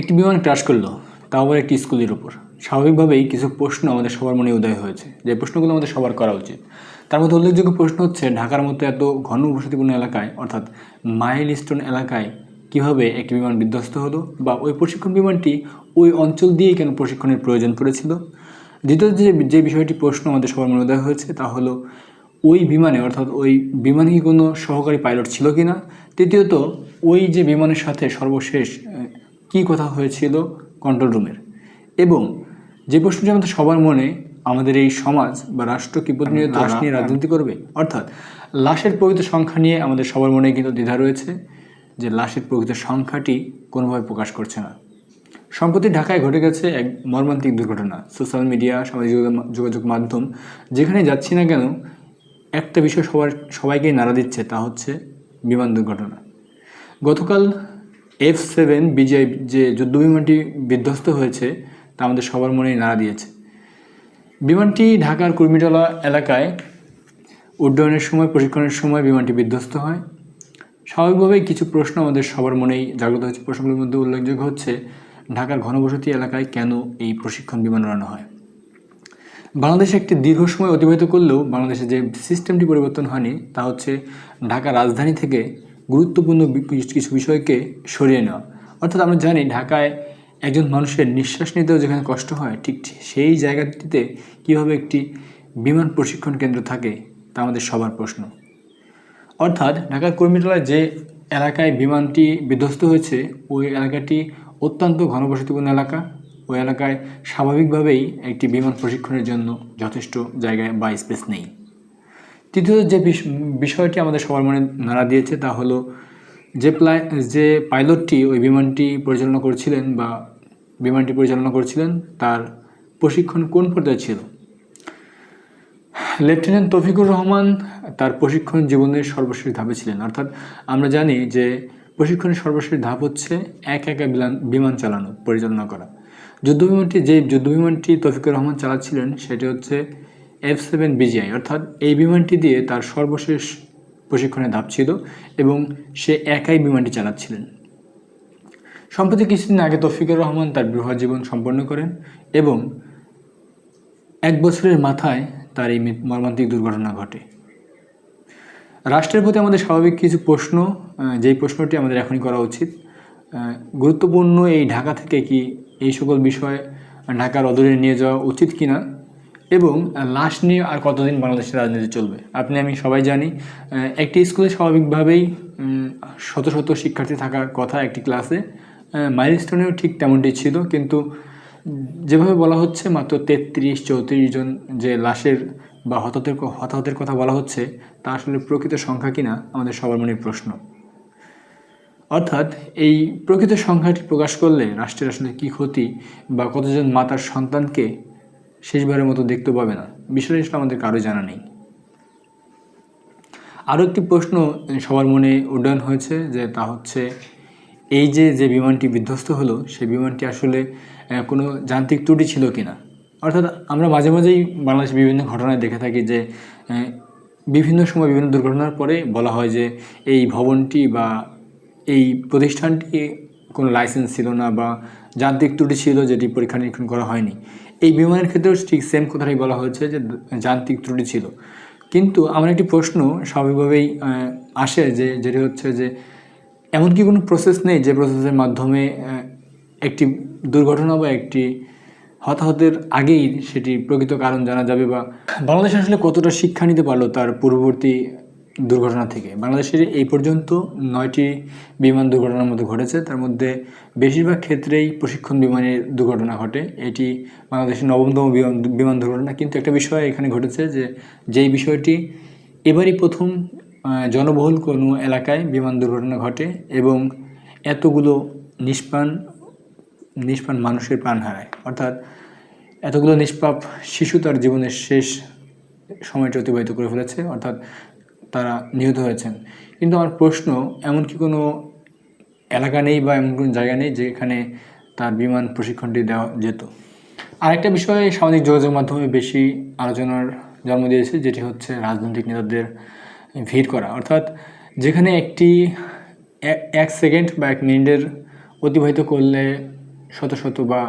একটি বিমান ক্রাশ করল, তাও আবার একটি স্কুলের উপর। স্বাভাবিকভাবেই কিছু প্রশ্ন আমাদের সবার মনে উদয় হয়েছে, যে প্রশ্নগুলো আমাদের সবার করা উচিত। তার মধ্যে উল্লেখযোগ্য প্রশ্ন হচ্ছে, ঢাকার মতো এত ঘন বসতিপূর্ণ এলাকায়, অর্থাৎ মাইল স্টোন এলাকায়, কীভাবে একটি বিমান বিধ্বস্ত হলো বা ওই প্রশিক্ষণ বিমানটি ওই অঞ্চল দিয়েই কেন প্রশিক্ষণের প্রয়োজন পড়েছিল? দ্বিতীয় যে যে বিষয়টি প্রশ্ন আমাদের সবার মনে উদয় হয়েছে, তা হলো ওই বিমানে, অর্থাৎ ওই বিমানে কি কোনো সহকারী পাইলট ছিল কি না তৃতীয়ত, ওই যে বিমানের সাথে সর্বশেষ কী কথা হয়েছিল কন্ট্রোল রুমের এবং যে প্রশ্নটি আমাদের সবার মনে আমাদের এই সমাজ বা রাষ্ট্র কি প্রতিনিয়ত লাশ নিয়ে রাজনীতি করবে? অর্থাৎ লাশের প্রকৃত সংখ্যা নিয়ে আমাদের সবার মনে কিন্তু দ্বিধা রয়েছে যে লাশের প্রকৃত সংখ্যাটি কোনোভাবে প্রকাশ করছে না। সম্প্রতি ঢাকায় ঘটে গেছে এক মর্মান্তিক দুর্ঘটনা সোশ্যাল মিডিয়া সামাজিক যোগাযোগ- যোগাযোগ মাধ্যম যেখানে যাচ্ছি না কেন একটা বিষয় সবার সবাইকেই নাড়া দিচ্ছে তা হচ্ছে বিমান দুর্ঘটনা। গতকাল এফ সেভেন বিজয় যে যুদ্ধ বিমানটি বিধ্বস্ত হয়েছে, তা আমাদের সবার মনেই নাড়া দিয়েছে। বিমানটি ঢাকার কুর্মিটলা এলাকায় উড্ডয়নের সময়, প্রশিক্ষণের সময় বিমানটি বিধ্বস্ত হয়। স্বাভাবিকভাবেই কিছু প্রশ্ন আমাদের সবার মনেই জাগ্রত হয়েছে। প্রশ্নগুলোর মধ্যে উল্লেখযোগ্য হচ্ছে, ঢাকার ঘনবসতি এলাকায় কেন এই প্রশিক্ষণ বিমান উড়ানো হয়? বাংলাদেশে একটি দীর্ঘ সময় অতিবাহিত করলেও বাংলাদেশে যে সিস্টেমটি পরিবর্তন হয়নি, তা হচ্ছে ঢাকা রাজধানী থেকে গুরুত্বপূর্ণ কিছু বিষয়কে সরিয়ে নেওয়া। অর্থাৎ আমরা জানি ঢাকায় একজন মানুষের নিঃশ্বাস নিতেও যেখানে কষ্ট হয়, ঠিক সেই জায়গাটিতে কীভাবে একটি বিমান প্রশিক্ষণ কেন্দ্র থাকে তা আমাদের সবার প্রশ্ন। অর্থাৎ ঢাকার কর্মীটলায় যে এলাকায় বিমানটি বিধ্বস্ত হয়েছে, ওই এলাকাটি অত্যন্ত ঘনবসতিপূর্ণ এলাকা। ওই এলাকায় স্বাভাবিকভাবেই একটি বিমান প্রশিক্ষণের জন্য যথেষ্ট জায়গায় বা স্পেস নেই। তৃতীয় যে বিষ- বিষয়টি আমাদের সবার মনে নাড়া দিয়েছে তা হলো যে প্লাই যে পাইলটটি ওই বিমানটি পরিচালনা করছিলেন বা বিমানটি পরিচালনা করছিলেন, তার প্রশিক্ষণ কোন পর্যায়ে ছিল? লেফটেন্যান্ট তফিকুর রহমান তার প্রশিক্ষণ জীবনের সর্বশেষ ধাপে ছিলেন। অর্থাৎ আমরা জানি যে প্রশিক্ষণের সর্বশেষ ধাপ হচ্ছে এক একা বিমান- বিমান চালানো, পরিচালনা করা। যুদ্ধবিমানটি যে যুদ্ধবিমানটি তফিকুর রহমান চালাচ্ছিলেন, সেটি হচ্ছে এফ সেভেন বিজিআই অর্থাৎ এই বিমানটি দিয়ে তার সর্বশেষ প্রশিক্ষণের ধাপ ছিল এবং সে একাই বিমানটি চালাচ্ছিলেন। সম্প্রতি কিছুদিন আগে তৌফিকুর রহমান তার বিবাহ জীবন সম্পন্ন করেন এবং এক বছরের মাথায় তার এই মর্মান্তিক দুর্ঘটনা ঘটে। রাষ্ট্রের প্রতি আমাদের স্বাভাবিক কিছু প্রশ্ন যেই প্রশ্নটি আমাদের এখনই করা উচিত গুরুত্বপূর্ণ এই ঢাকা থেকে কি এই সকল বিষয় ঢাকার অদূরে নিয়ে যাওয়া উচিত কিনা এবং লাশ নিয়ে আর কতদিন বাংলাদেশের রাজনীতি চলবে? আপনি, আমি সবাই জানি একটি স্কুলে স্বাভাবিকভাবেই শত শত শিক্ষার্থী থাকার কথা একটি ক্লাসে মাইলস্টোনেও ঠিক তেমনটি ছিল, কিন্তু যেভাবে বলা হচ্ছে, মাত্র তেত্রিশ, চৌত্রিশ জন যে লাশের বা হতাহতের হতাহতের কথা বলা হচ্ছে, তা আসলে প্রকৃত সংখ্যা কিনা, আমাদের সবার মনে প্রশ্ন। অর্থাৎ, এই প্রকৃত সংখ্যাটি প্রকাশ করলে রাষ্ট্রের আসলে কী ক্ষতি বা কতজন মাতার সন্তানকে শেষবারের মতো দেখতে পাবে না। বিষয়টা আসলে আমাদের কারও জানা নেই। আরও একটি প্রশ্ন সবার মনে উড্ডয়ন হয়েছে যে তা হচ্ছে, এই যে যে বিমানটি বিধ্বস্ত হলো, সেই বিমানটি আসলে কোনো যান্ত্রিক ত্রুটি ছিল কিনা? অর্থাৎ আমরা মাঝে মাঝেই বাংলাদেশে বিভিন্ন ঘটনায় দেখে থাকি যে বিভিন্ন সময় বিভিন্ন দুর্ঘটনার পরে বলা হয় যে, এই ভবনটি বা এই প্রতিষ্ঠানটি কোনো লাইসেন্স ছিল না বা যান্ত্রিক ত্রুটি ছিল যেটি পরীক্ষা নিরীক্ষণ করা হয়নি। এই বিমানের ক্ষেত্রেও ঠিক সেম কথাটাই বলা হয়েছে যে যান্ত্রিক ত্রুটি ছিল। কিন্তু আমার একটি প্রশ্ন স্বাভাবিকভাবেই আসে যে যেটি হচ্ছে যে এমন কি কোনো প্রসেস নেই যে প্রসেসের মাধ্যমে একটি দুর্ঘটনা বা একটি হতাহতের আগেই সেটি প্রকৃত কারণ জানা যাবে বা বাংলাদেশ আসলে কতটা শিক্ষা নিতে পারল তার পূর্ববর্তী দুর্ঘটনা থেকে। বাংলাদেশের এই পর্যন্ত নয়টি বিমান দুর্ঘটনার মধ্যে ঘটেছে। তার মধ্যে বেশিরভাগ ক্ষেত্রেই প্রশিক্ষণ বিমানের দুর্ঘটনা ঘটে। এটি বাংলাদেশের নবমতম বিমান বিমান দুর্ঘটনা। কিন্তু একটা বিষয় এখানে ঘটেছে যে, যেই বিষয়টি এবারই প্রথম জনবহুল কোনো এলাকায় বিমান দুর্ঘটনা ঘটে এবং এতগুলো নিষ্প্রাণ নিষ্প্রাণ মানুষের প্রাণ হারায়। অর্থাৎ এতগুলো নিষ্পাপ শিশু তার জীবনের শেষ সময়টি অতিবাহিত করে ফেলেছে। অর্থাৎ তারা নিহত হয়েছেন। কিন্তু আমার প্রশ্ন, এমন কি কোনো এলাকা নেই বা এমন কোনো জায়গা নেই যেখানে তার বিমান প্রশিক্ষণটি দেওয়া যেত? আরেকটা বিষয়, সামাজিক যোগাযোগ মাধ্যমে বেশি আলোচনার জন্ম দিয়েছে, যেটি হচ্ছে রাজনৈতিক নেতাদের ভিড় করা। অর্থাৎ যেখানে একটি এক সেকেন্ড বা এক মিনিটের অতিবাহিত করলে শত শত বা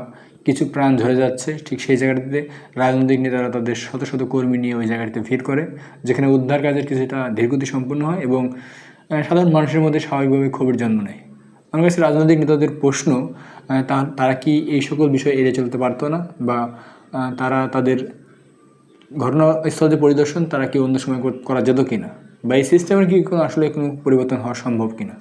কিছু প্রাণ ঝরে যাচ্ছে ঠিক সেই জায়গাটিতে রাজনৈতিক নেতারা তাদের শত শত কর্মী নিয়ে ওই জায়গাটিতে ভিড় করে, যেখানে উদ্ধার কাজের কিছুটা ধীরগতি সম্পন্ন হয় এবং সাধারণ মানুষের মধ্যে স্বাভাবিকভাবে ক্ষোভের জন্ম নেয়। আমার কাছে রাজনৈতিক নেতাদের প্রশ্ন তারা কি এই সকল বিষয় এড়িয়ে চলতে পারতো না বা তারা তাদের ঘটনাস্থল যে পরিদর্শন, তারা কি অন্য সময় করা যেত কিনা বা এই সিস্টেমের কি কোনো আসলে কোনো পরিবর্তন হওয়া সম্ভব কিনা?